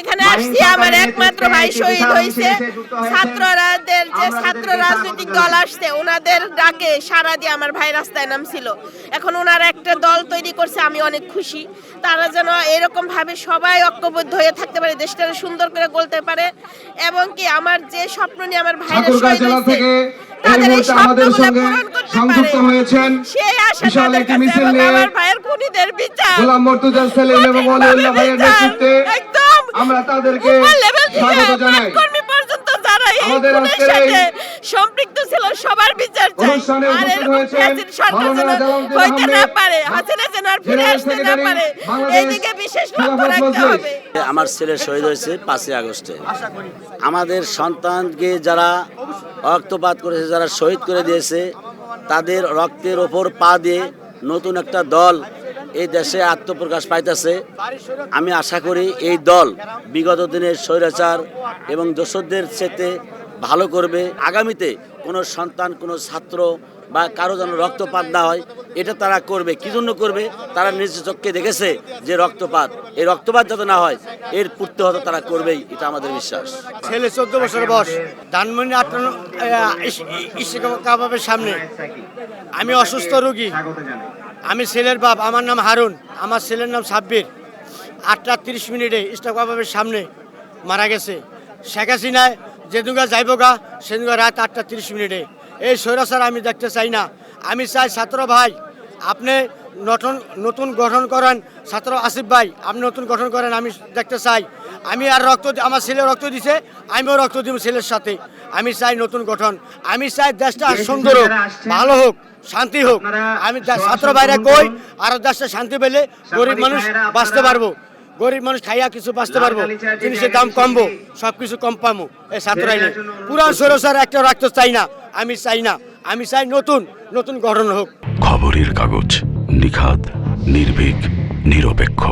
এখানে আসছি আমার একমাত্র ভাই শহীদ হয়েছে। ছাত্ররাদের যে ছাত্র রাজনৈতিক দল আসছে ওনাদের ডাকে সারা দিয়ে আমার ভাই রাস্তায় নামছিল। এখন ওনারা একটা দল তৈরি করছে আমি অনেক খুশি। তারা যেন এরকম ভাবে সবাই ঐক্যবদ্ধ হয়ে থাকতে পারে দেশটাকে সুন্দর করে গড়তে পারে। এবং কি আমার যে স্বপ্ন নিয়ে আমার ভাইরা শহীদ হয়েছে তাদের এই আমাদের স্বপ্নগুলো সঙ্গে পূরণ করতে পারে। সেই আশা তাদের কাছে আমার ভাইয়ের খুনিদের বিচার। গোলাম মর্তুজা সেলিম এবং অলিউল্লাহ ভাইয়ের নেতৃত্বে আমরা তাদেরকে স্বাগত জানাই। কর্মী পর্যন্ত যারা আমাদের আজকের এই সাথে সম্পৃক্ত ছিল সবার বিচার চাই। আর এরকম হয়েছেন সরকার যেন হইতে না পারে হাসিনা যেন আর ফিরে আসতে না পারে এইদিকে বিশেষ লক্ষ্য রাখতে হবে। আমার ছেলে শহীদ হয়েছে পাঁচই আগস্টে। আমাদের সন্তানকে যারা রক্তপাত করেছে যারা শহীদ করে দিয়েছে তাদের রক্তের ওপর পা দিয়ে নতুন একটা দল এই দেশে আত্মপ্রকাশ পাইতেছে। আমি আশা করি এই দল বিগত দিনের স্বৈরাচার এবং দোসরদের চেতে ভালো করবে। আগামীতে কোনো সন্তান, কোনো ছাত্র বা কারও যেন রক্তপাত না হয়, এটা তারা করবে। কি জন্য করবে? তারা নিজ চোখকে দেখেছে যে রক্তপাত। এই রক্তপাত যাতে না হয়, এর প্রত্যহত তারা করবেই, এটা আমাদের বিশ্বাস। ছেলে চোদ্দ বছর বয়স। ধানমন্ডি আটান্ন সামনে। আমি অসুস্থ রোগী। আমি ছেলের বাপ, আমার নাম হারুন, আমার ছেলের নাম সাব্বির। আটটা তিরিশ মিনিটে ইস্টাক কাবাবের সামনে মারা গেছে। শেখ হাসিনায় যেদুগা যাইব গা সেদুগা রাত আটটা তিরিশ মিনিটে। এই স্বৈরাচার আমি দেখতে চাই না। আমি চাই ছাত্র ভাই, আপনি নতুন নতুন গঠন করেন। ছাত্র আসিফ ভাই, আপনি নতুন গঠন করেন, আমি দেখতে চাই। আমি আর রক্ত আমার ছেলে রক্ত দিছে, আমিও রক্ত দিব ছেলের সাথে। আমি চাই নতুন গঠন। আমি চাই দেশটা সুন্দর হোক, ভালো হোক। শান্তি হোক। আমি ছাত্র বাইরে কই আরও দেশে শান্তি পেলে গরিব মানুষ বাঁচতে পারব। গরিব মানুষ খাইয়া কিছু বাঁচতে পারব। জিনিসের দাম কমবো সব কিছু কম পামো। এই ছাত্র আইনে। পুরান সরসার একটা রাখতে চাই না আমি চাই না। আমি চাই নতুন নতুন গঠন হোক। খবরের কাগজ নিখাত নির্ভীক নিরপেক্ষ।